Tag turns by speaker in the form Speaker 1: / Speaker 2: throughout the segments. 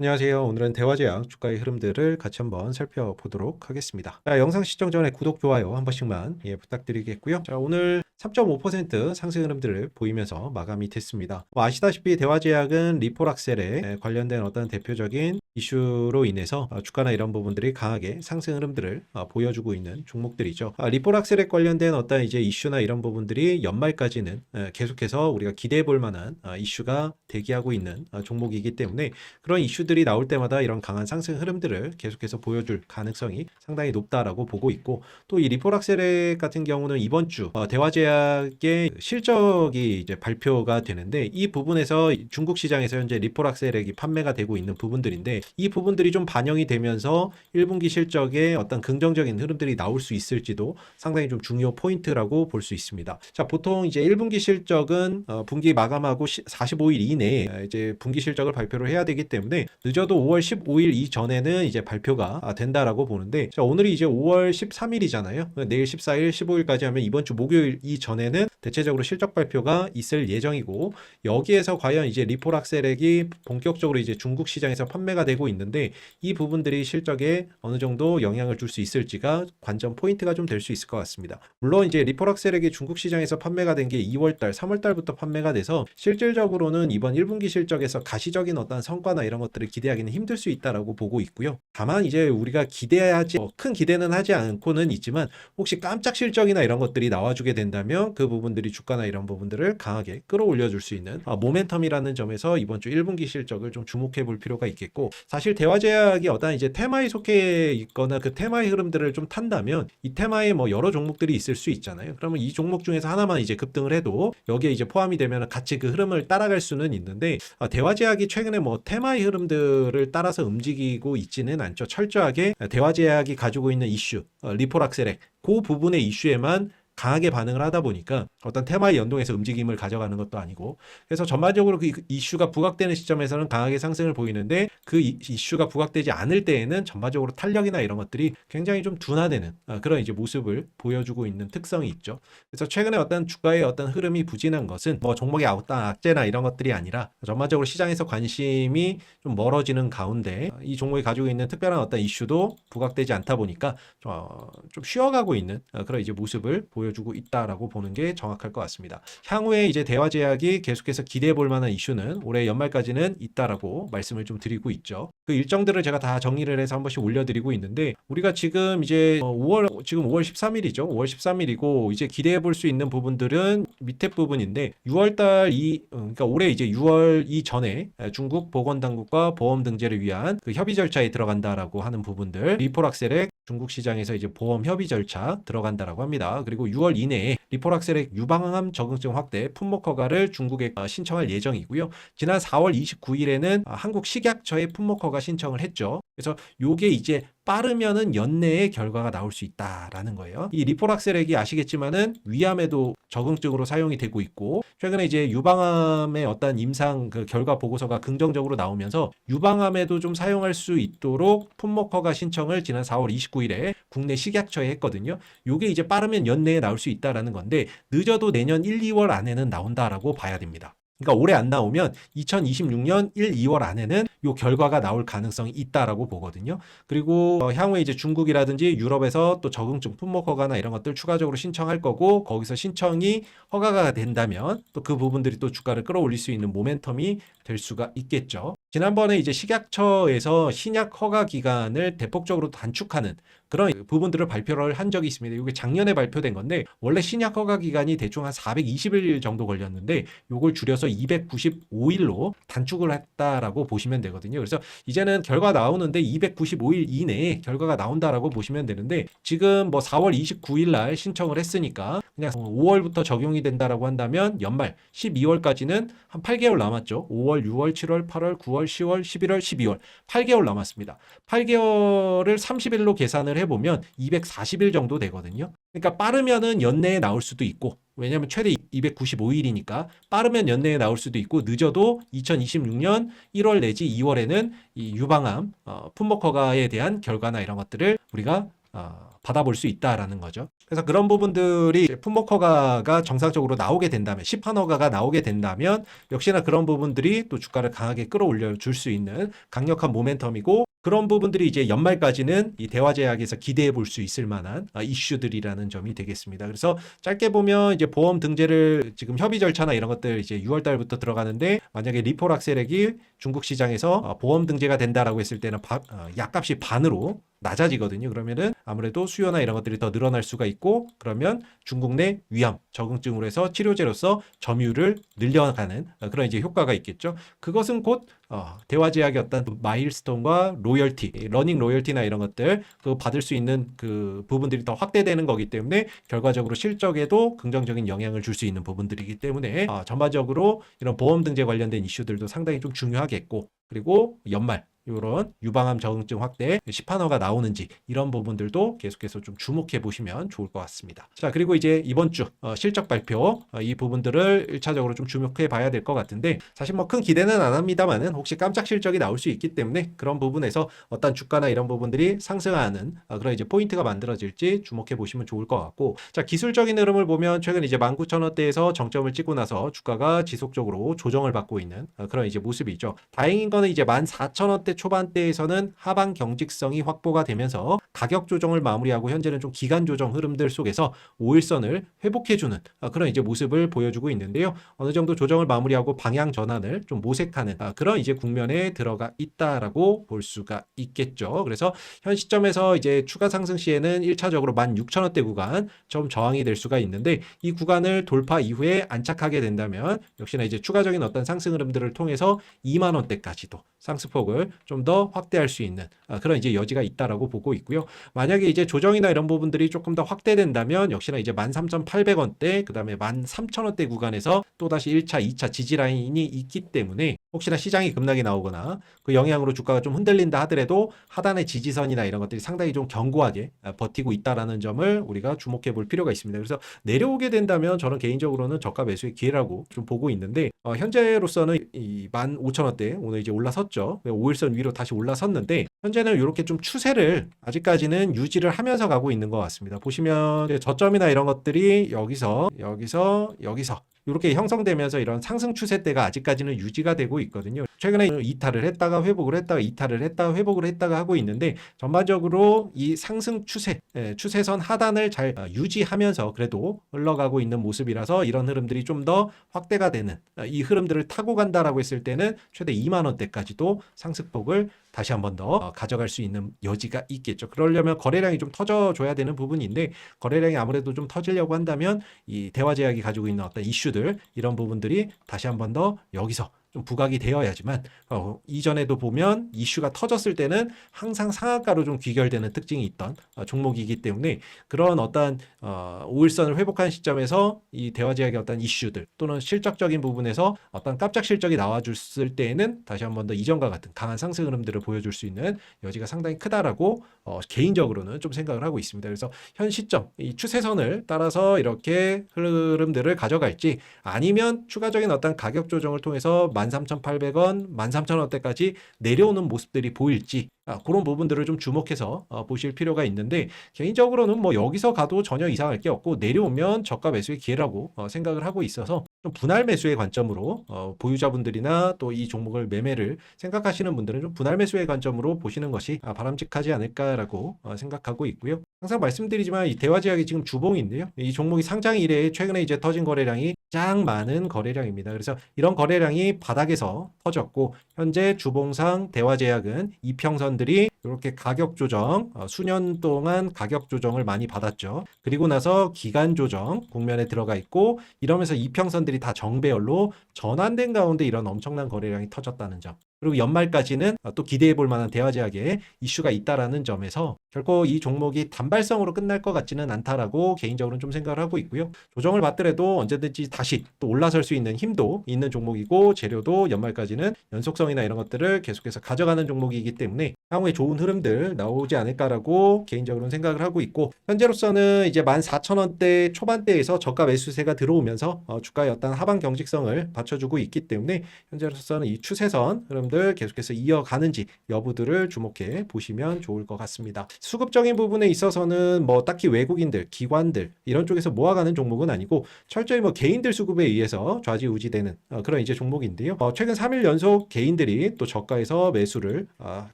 Speaker 1: 안녕하세요. 오늘은 대화제약 주가의 흐름들을 같이 한번 살펴보도록 하겠습니다. 자, 영상 시청 전에 구독, 좋아요 한 번씩만 예, 부탁드리겠고요. 자, 오늘 3.5% 상승 흐름들을 보이면서 마감이 됐습니다. 뭐 아시다시피 대화제약은 리포락셀에 예, 관련된 어떤 대표적인 이슈로 인해서 어, 주가나 이런 부분들이 강하게 상승 흐름들을 어, 보여주고 있는 종목들이죠. 아, 리포락셀에 관련된 어떤 이제 이슈나 이런 부분들이 연말까지는 예, 계속해서 우리가 기대해 볼 만한 아, 이슈가 대기하고 있는 아, 종목이기 때문에 그런 이슈들이 나올 때마다 이런 강한 상승 흐름들을 계속해서 보여줄 가능성이 상당히 높다라고 보고 있고 또 이 리포락셀 같은 경우는 이번 주 어, 대화제약 의 실적이 이제 발표가 되는데 이 부분에서 중국 시장에서 현재 리포락셀액이 판매가 되고 있는 부분들인데 이 부분들이 좀 반영이 되면서 1분기 실적에 어떤 긍정적인 흐름들이 나올 수 있을지도 상당히 좀 중요 포인트라고 볼 수 있습니다. 자, 보통 이제 1분기 실적은 어, 분기 마감하고 45일 이내에 어, 이제 분기 실적을 발표를 해야 되기 때문에 늦어도 5월 15일 이전에는 이제 발표가 아, 된다라고 보는데 자, 오늘이 이제 5월 13일이잖아요. 내일 14일, 15일까지 하면 이번 주 목요일 이 전에는 대체적으로 실적 발표가 있을 예정이고 여기에서 과연 이제 리포락셀액이 본격적으로 이제 중국 시장에서 판매가 되고 있는데 이 부분들이 실적에 어느 정도 영향을 줄 수 있을지가 관전 포인트가 좀 될 수 있을 것 같습니다. 물론 이제 리포락셀액이 중국 시장에서 판매가 된 게 2월달, 3월달부터 판매가 돼서 실질적으로는 이번 1분기 실적에서 가시적인 어떤 성과나 이런 것들을 기대하기는 힘들 수 있다라고 보고 있고요. 다만 이제 우리가 기대하지 어, 큰 기대는 하지 않고는 있지만 혹시 깜짝 실적이나 이런 것들이 나와주게 된다면 그 부분들이 주가나 이런 부분들을 강하게 끌어올려 줄 수 있는 아, 모멘텀이라는 점에서 이번 주 1분기 실적을 좀 주목해 볼 필요가 있겠고 사실 대화제약이 어떤 이제 테마에 속해 있거나 그 테마의 흐름들을 좀 탄다면 이 테마에 뭐 여러 종목들이 있을 수 있잖아요. 그러면 이 종목 중에서 하나만 이제 급등을 해도 여기에 이제 포함이 되면 같이 그 흐름을 따라갈 수는 있는데 아, 대화제약이 최근에 뭐 테마의 흐름들을 따라서 움직이고 있지는 않죠. 철저하게 대화제약이 가지고 있는 이슈, 어, 리포락셀액 그 부분의 이슈에만 강하게 반응을 하다 보니까 어떤 테마에 연동해서 움직임을 가져가는 것도 아니고 그래서 전반적으로 그 이슈가 부각되는 시점에서는 강하게 상승을 보이는데 그 이- 이슈가 부각되지 않을 때에는 전반적으로 탄력이나 이런 것들이 굉장히 좀 둔화되는 어, 그런 이제 모습을 보여주고 있는 특성이 있죠. 그래서 최근에 어떤 주가의 어떤 흐름이 부진한 것은 뭐 종목의 어떤 악재나 이런 것들이 아니라 전반적으로 시장에서 관심이 좀 멀어지는 가운데 이 종목이 가지고 있는 특별한 어떤 이슈도 부각되지 않다 보니까 어, 좀 쉬어가고 있는 어, 그런 이제 모습을 보여 주고 있다라고 보는 게 정확할 것 같습니다. 향후에 이제 대화 제약이 계속해서 기대해 볼 만한 이슈는 올해 연말까지는 있다라고 말씀을 좀 드리고 있죠. 그 일정들을 제가 다 정리를 해서 한 번씩 올려드리고 있는데 우리가 지금 이제 어, 5월 지금 5월 13일이죠. 5월 13일이고 이제 기대해 볼 수 있는 부분들은 밑에 부분인데 6월달 이 어, 그러니까 올해 이제 6월 이전에 중국 보건당국과 보험 등재를 위한 그 협의 절차에 들어간다라고 하는 부분들 리포락셀의 중국 시장에서 이제 보험 협의 절차 들어간다라고 합니다. 그리고 6월 이내에 리포락셀의 유방암 적응증 확대 품목 허가를 중국에 어, 신청할 예정이고요. 지난 4월 29일에는 한국 식약처에 품목 허가 신청을 했죠. 그래서 요게 이제 빠르면은 연내에 결과가 나올 수 있다라는 거예요. 이 리포락셀액이 아시겠지만은 위암에도 적응증으로 사용이 되고 있고 최근에 이제 유방암의 어떤 임상 그 결과 보고서가 긍정적으로 나오면서 유방암에도 좀 사용할 수 있도록 품목 허가 신청을 지난 4월 29일에 국내 식약처에 했거든요. 요게 이제 빠르면 연내에 나올 수 있다라는 건데 늦어도 내년 1, 2월 안에는 나온다라고 봐야 됩니다. 그러니까 올해 안 나오면 2026년 1, 2월 안에는 요 결과가 나올 가능성이 있다라고 보거든요. 그리고 어, 향후에 이제 중국이라든지 유럽에서 또 적응증 품목 허가나 이런 것들 추가적으로 신청할 거고 거기서 신청이 허가가 된다면 또 그 부분들이 또 주가를 끌어올릴 수 있는 모멘텀이 될 수가 있겠죠. 지난번에 이제 식약처에서 신약 허가 기간을 대폭적으로 단축하는 그런 부분들을 발표를 한 적이 있습니다. 이게 작년에 발표된 건데 원래 신약 허가 기간이 대충 한 420일 정도 걸렸는데 요걸 줄여서 295일로 단축을 했다라고 보시면 되거든요. 그래서 이제는 결과 나오는데 295일 이내에 결과가 나온다라고 보시면 되는데 지금 뭐 4월 29일 날 신청을 했으니까 그냥 5월부터 적용이 된다라고 한다면 연말 12월까지는 한 8개월 남았죠. 5월, 6월, 7월, 8월, 9월, 10월, 11월, 12월 8개월 남았습니다. 8개월을 30일로 계산을 해보면 240일 정도 되거든요. 그러니까 빠르면은 연내에 나올 수도 있고 왜냐하면 최대 295일이니까 빠르면 연내에 나올 수도 있고 늦어도 2026년 1월 내지 2월에는 이 유방암 어, 품목 허가에 대한 결과나 이런 것들을 우리가 어, 받아볼 수 있다라는 거죠. 그래서 그런 부분들이 이제 품목 허가가 정상적으로 나오게 된다면 시판 허가가 나오게 된다면 역시나 그런 부분들이 또 주가를 강하게 끌어올려 줄 수 있는 강력한 모멘텀이고 그런 부분들이 이제 연말까지는 이 대화제약에서 기대해 볼 수 있을 만한 아, 이슈들이라는 점이 되겠습니다. 그래서 짧게 보면 이제 보험 등재를 지금 협의 절차나 이런 것들 이제 6월 달부터 들어가는데 만약에 리포락셀액이 중국 시장에서 어, 보험 등재가 된다라고 했을 때는 바- 어, 약값이 반으로 낮아지거든요. 그러면은 아무래도 수요나 이런 것들이 더 늘어날 수가 있고 그러면 중국 내 위암 적응증으로 해서 치료제로서 점유율을 늘려가는 어, 그런 이제 효과가 있겠죠. 그것은 곧 어, 대화제약의 어떤 마일스톤과 로열티, 러닝 로열티나 이런 것들 그 받을 수 있는 그 부분들이 더 확대되는 거기 때문에 결과적으로 실적에도 긍정적인 영향을 줄 수 있는 부분들이기 때문에 어, 전반적으로 이런 보험 등재 관련된 이슈들도 상당히 좀 중요하겠고 그리고 연말 이런 유방암 적응증 확대 시판허가 나오는지 이런 부분들도 계속해서 좀 주목해 보시면 좋을 것 같습니다. 자 그리고 이제 이번 주 어, 실적 발표 어, 이 부분들을 1차적으로 좀 주목해 봐야 될 것 같은데 사실 뭐 큰 기대는 안 합니다만은 혹시 깜짝 실적이 나올 수 있기 때문에 그런 부분에서 어떤 주가나 이런 부분들이 상승하는 어, 그런 이제 포인트가 만들어질지 주목해 보시면 좋을 것 같고 자 기술적인 흐름을 보면 최근 이제 19,000원대에서 정점을 찍고 나서 주가가 지속적으로 조정을 받고 있는 어, 그런 이제 모습이죠. 다행인 거는 이제 14,000원대 초반대에서는 하방 경직성이 확보가 되면서 가격 조정을 마무리하고 현재는 좀 기간 조정 흐름들 속에서 5일선을 회복해주는 어, 그런 이제 모습을 보여주고 있는데요. 어느 정도 조정을 마무리하고 방향 전환을 좀 모색하는 아, 그런 이제 국면에 들어가 있다라고 볼 수가 있겠죠. 그래서 현 시점에서 이제 추가 상승 시에는 1차적으로 16,000원대 구간 좀 저항이 될 수가 있는데 이 구간을 돌파 이후에 안착하게 된다면 역시나 이제 추가적인 어떤 상승 흐름들을 통해서 2만 원대까지도 상승폭을 좀 더 확대할 수 있는 아, 그런 이제 여지가 있다라고 보고 있고요. 만약에 이제 조정이나 이런 부분들이 조금 더 확대된다면 역시나 이제 13,800원대 그다음에 13,000원대 구간에서 또다시 1차, 2차 지지 라인이 있기 때문에 혹시나 시장이 급락이 나오거나 그 영향으로 주가가 좀 흔들린다 하더라도 하단의 지지선이나 이런 것들이 상당히 좀 견고하게 아, 버티고 있다라는 점을 우리가 주목해 볼 필요가 있습니다. 그래서 내려오게 된다면 저는 개인적으로는 저가 매수의 기회라고 좀 보고 있는데 어, 현재로서는 이 15,000원대 오늘 이제 올라섰죠. 5일선 위로 다시 올라섰는데 현재는 이렇게 좀 추세를 아직까지는 유지를 하면서 가고 있는 것 같습니다. 보시면 저점이나 이런 것들이 여기서 여기서 여기서 이렇게 형성되면서 이런 상승 추세대가 아직까지는 유지가 되고 있거든요. 최근에 이탈을 했다가 회복을 했다가 이탈을 했다가 회복을 했다가 하고 있는데 전반적으로 이 상승 추세, 예, 추세선 하단을 잘 어, 유지하면서 그래도 흘러가고 있는 모습이라서 이런 흐름들이 좀 더 확대가 되는 어, 이 흐름들을 타고 간다라고 했을 때는 최대 2만 원대까지도 상승폭 을 다시 한번더 어, 가져갈 수 있는 여지가 있겠죠. 그러려면 거래량이 좀 터져줘야 되는 부분인데 거래량이 아무래도 좀 터지려고 한다면 이 대화제약이 가지고 있는 어떤 이슈들 이런 부분들이 다시 한번 더 여기서 좀 부각이 되어야지만 어, 이전에도 보면 이슈가 터졌을 때는 항상 상한가로 좀 귀결되는 특징이 있던 어, 종목이기 때문에 그런 어떤 어, 5일선을 회복한 시점에서 이 대화제약의 어떤 이슈들 또는 실적적인 부분에서 어떤 깜짝 실적이 나와줬을 때에는 다시 한번 더 이전과 같은 강한 상승 흐름들을 보여줄 수 있는 여지가 상당히 크다라고 어, 개인적으로는 좀 생각을 하고 있습니다. 그래서 현 시점 이 추세선을 따라서 이렇게 흐름들을 가져갈지 아니면 추가적인 어떤 가격 조정을 통해서 13,800원, 13,000원대까지 내려오는 모습들이 보일지 아, 그런 부분들을 좀 주목해서 어, 보실 필요가 있는데 개인적으로는 뭐 여기서 가도 전혀 이상할 게 없고 내려오면 저가 매수의 기회라고 어, 생각을 하고 있어서 좀 분할 매수의 관점으로 어, 보유자분들이나 또 이 종목을 매매를 생각하시는 분들은 좀 분할 매수의 관점으로 보시는 것이 아, 바람직하지 않을까라고 어, 생각하고 있고요. 항상 말씀드리지만 이 대화제약이 지금 주봉인데요. 이 종목이 상장 이래 최근에 이제 터진 거래량이 가장 많은 거래량입니다. 그래서 이런 거래량이 바닥에서 터졌고 현재 주봉상 대화제약은 이평선 들이 이렇게 가격 조정 어, 수년 동안 가격 조정을 많이 받았죠. 그리고 나서 기간 조정 국면에 들어가 있고 이러면서 이평선들이 다 정배열로 전환된 가운데 이런 엄청난 거래량이 터졌다는 점. 그리고 연말까지는 어, 또 기대해 볼 만한 대화제약의 이슈가 있다라는 점에서 결코 이 종목이 단발성으로 끝날 것 같지는 않다라고 개인적으로는 좀 생각을 하고 있고요. 조정을 받더라도 언제든지 다시 또 올라설 수 있는 힘도 있는 종목이고 재료도 연말까지는 연속성이나 이런 것들을 계속해서 가져가는 종목이기 때문에 향후에 좋은 흐름들 나오지 않을까라고 개인적으로는 생각을 하고 있고 현재로서는 이제 14,000원대 초반대에서 저가 매수세가 들어오면서 어, 주가의 어떤 하방 경직성을 받쳐주고 있기 때문에 현재로서는 이 추세선 흐름 들 흐름들 계속해서 이어가는지 여부들을 주목해 보시면 좋을 것 같습니다. 수급적인 부분에 있어서는 뭐 딱히 외국인들, 기관들 이런 쪽에서 모아가는 종목은 아니고 철저히 뭐 개인들 수급에 의해서 좌지우지되는 어, 그런 이제 종목인데요. 어, 최근 3일 연속 개인들이 또 저가에서 매수를 어,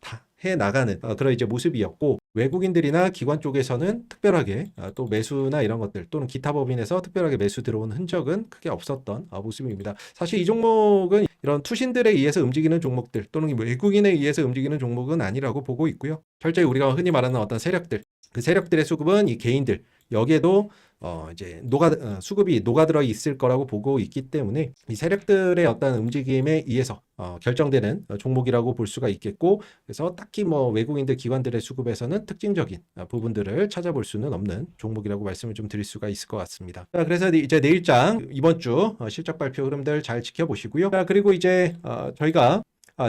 Speaker 1: 다해 나가는 어, 그런 이제 모습이었고 외국인들이나 기관 쪽에서는 특별하게 어, 또 매수나 이런 것들 또는 기타 법인에서 특별하게 매수 들어온 흔적은 크게 없었던 어, 모습입니다. 사실 이 종목은 이런 투신들에 의해서 움직이는 종목들 또는 외국인에 의해서 움직이는 종목은 아니라고 보고 있고요. 철저히 우리가 흔히 말하는 어떤 세력들 그 세력들의 수급은 이 개인들 여기에도 어 이제 녹아 어, 수급이 녹아들어 있을 거라고 보고 있기 때문에 이 세력들의 어떤 움직임에 의해서 어, 결정되는 어, 종목이라고 볼 수가 있겠고 그래서 딱히 뭐 외국인들 기관들의 수급에서는 특징적인 어, 부분들을 찾아볼 수는 없는 종목이라고 말씀을 좀 드릴 수가 있을 것 같습니다. 자, 그래서 이제 내일장 이번 주 어, 실적 발표 흐름들 잘 지켜보시고요. 자, 그리고 이제 어, 저희가 아,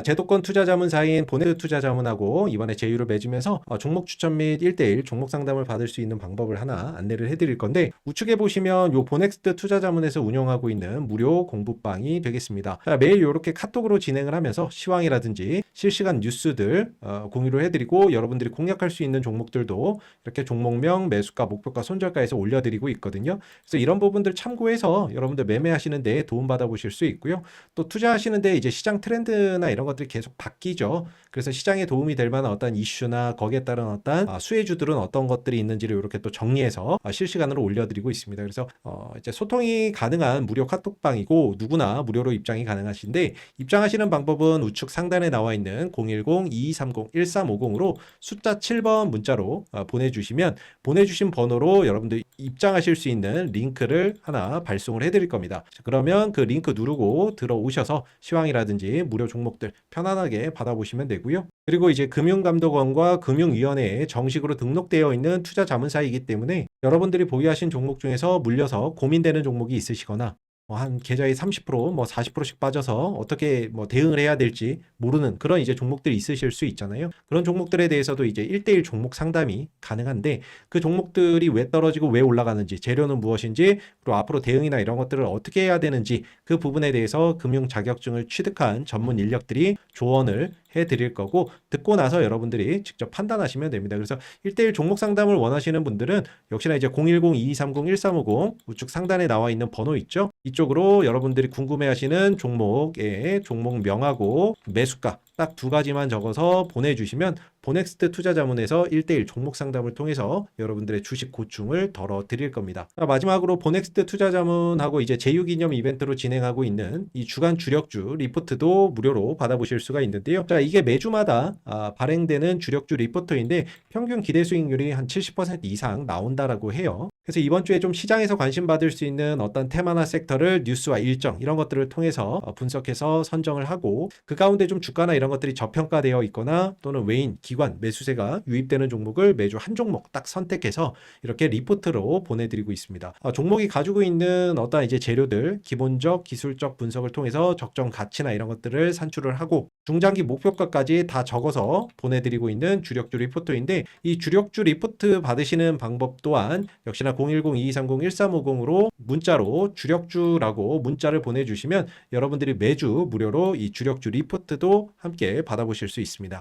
Speaker 1: 제도권 투자 자문사인 보네트 투자 자문하고 이번에 제휴를 맺으면서 어, 종목 추천 및 1대1 종목 상담을 받을 수 있는 방법을 하나 안내를 해드릴 건데 우측에 보시면 요 보넥스트 투자 자문에서 운영하고 있는 무료 공부방이 되겠습니다. 자, 매일 이렇게 카톡으로 진행을 하면서 시황이라든지 실시간 뉴스들 어, 공유를 해드리고 여러분들이 공략할 수 있는 종목들도 이렇게 종목명, 매수가, 목표가, 손절가에서 올려드리고 있거든요. 그래서 이런 부분들 참고해서 여러분들 매매하시는 데 도움 받아 보실 수 있고요. 또 투자하시는 데 이제 시장 트렌드나 이런 것들이 계속 바뀌죠. 그래서 시장에 도움이 될 만한 어떤 이슈나 거기에 따른 어떤 아, 수혜주들은 어떤 것들이 있는지를 이렇게 또 정리해서 아, 실시간으로 올려드리고 있습니다. 그래서 어, 이제 소통이 가능한 무료 카톡방이고 누구나 무료로 입장이 가능하신데 입장하시는 방법은 우측 상단에 나와 있는 010-2230-1350으로 숫자 7번 문자로 어, 보내주시면 보내주신 번호로 여러분들 입장하실 수 있는 링크를 하나 발송을 해드릴 겁니다. 자, 그러면 그 링크 누르고 들어오셔서 시황이라든지 무료 종목들 편안하게 받아보시면 되고요. 그리고 이제 금융감독원과 금융위원회에 정식으로 등록되어 있는 투자 자문사이기 때문에 여러분들이 보유하신 종목 중에서 물려서 고민되는 종목이 있으시거나 뭐 한 계좌의 30%, 뭐 40%씩 빠져서 어떻게 뭐 대응을 해야 될지 모르는 그런 이제 종목들이 있으실 수 있잖아요. 그런 종목들에 대해서도 이제 1대1 종목 상담이 가능한데 그 종목들이 왜 떨어지고 왜 올라가는지, 재료는 무엇인지, 그리고 앞으로 대응이나 이런 것들을 어떻게 해야 되는지 그 부분에 대해서 금융 자격증을 취득한 전문 인력들이 조언을 해 드릴 거고 듣고 나서 여러분들이 직접 판단하시면 됩니다. 그래서 1대1 종목 상담을 원하시는 분들은 역시나 이제 010-2230-1350 우측 상단에 나와 있는 번호 있죠? 이 쪽으로 여러분들이 궁금해 하시는 종목의 종목명하고 매수가 딱 두 가지만 적어서 보내주시면 보넥스트 투자자문에서 1대1 종목 상담을 통해서 여러분들의 주식 고충을 덜어 드릴 겁니다. 자, 마지막으로 보넥스트 투자자문하고 이제 제휴 기념 이벤트로 진행하고 있는 이 주간 주력주 리포트도 무료로 받아보실 수가 있는데요. 자, 이게 매주마다 아, 발행되는 주력주 리포트인데 평균 기대 수익률이 한 70% 이상 나온다라고 해요. 그래서 이번 주에 좀 시장에서 관심 받을 수 있는 어떤 테마나 섹터를 뉴스와 일정 이런 것들을 통해서 어, 분석해서 선정을 하고 그 가운데 좀 주가나 이런 것들이 저평가되어 있거나 또는 외인, 기관, 매수세가 유입되는 종목을 매주 한 종목 딱 선택해서 이렇게 리포트로 보내드리고 있습니다. 어, 종목이 가지고 있는 어떤 이제 재료들, 기본적, 기술적 분석을 통해서 적정 가치나 이런 것들을 산출을 하고 중장기 목표가까지 다 적어서 보내드리고 있는 주력주 리포트인데 이 주력주 리포트 받으시는 방법 또한 역시나 010-2230-1350으로 문자로 주력주라고 문자를 보내주시면 여러분들이 매주 무료로 이 주력주 리포트도 함께 받아보실 수 있습니다.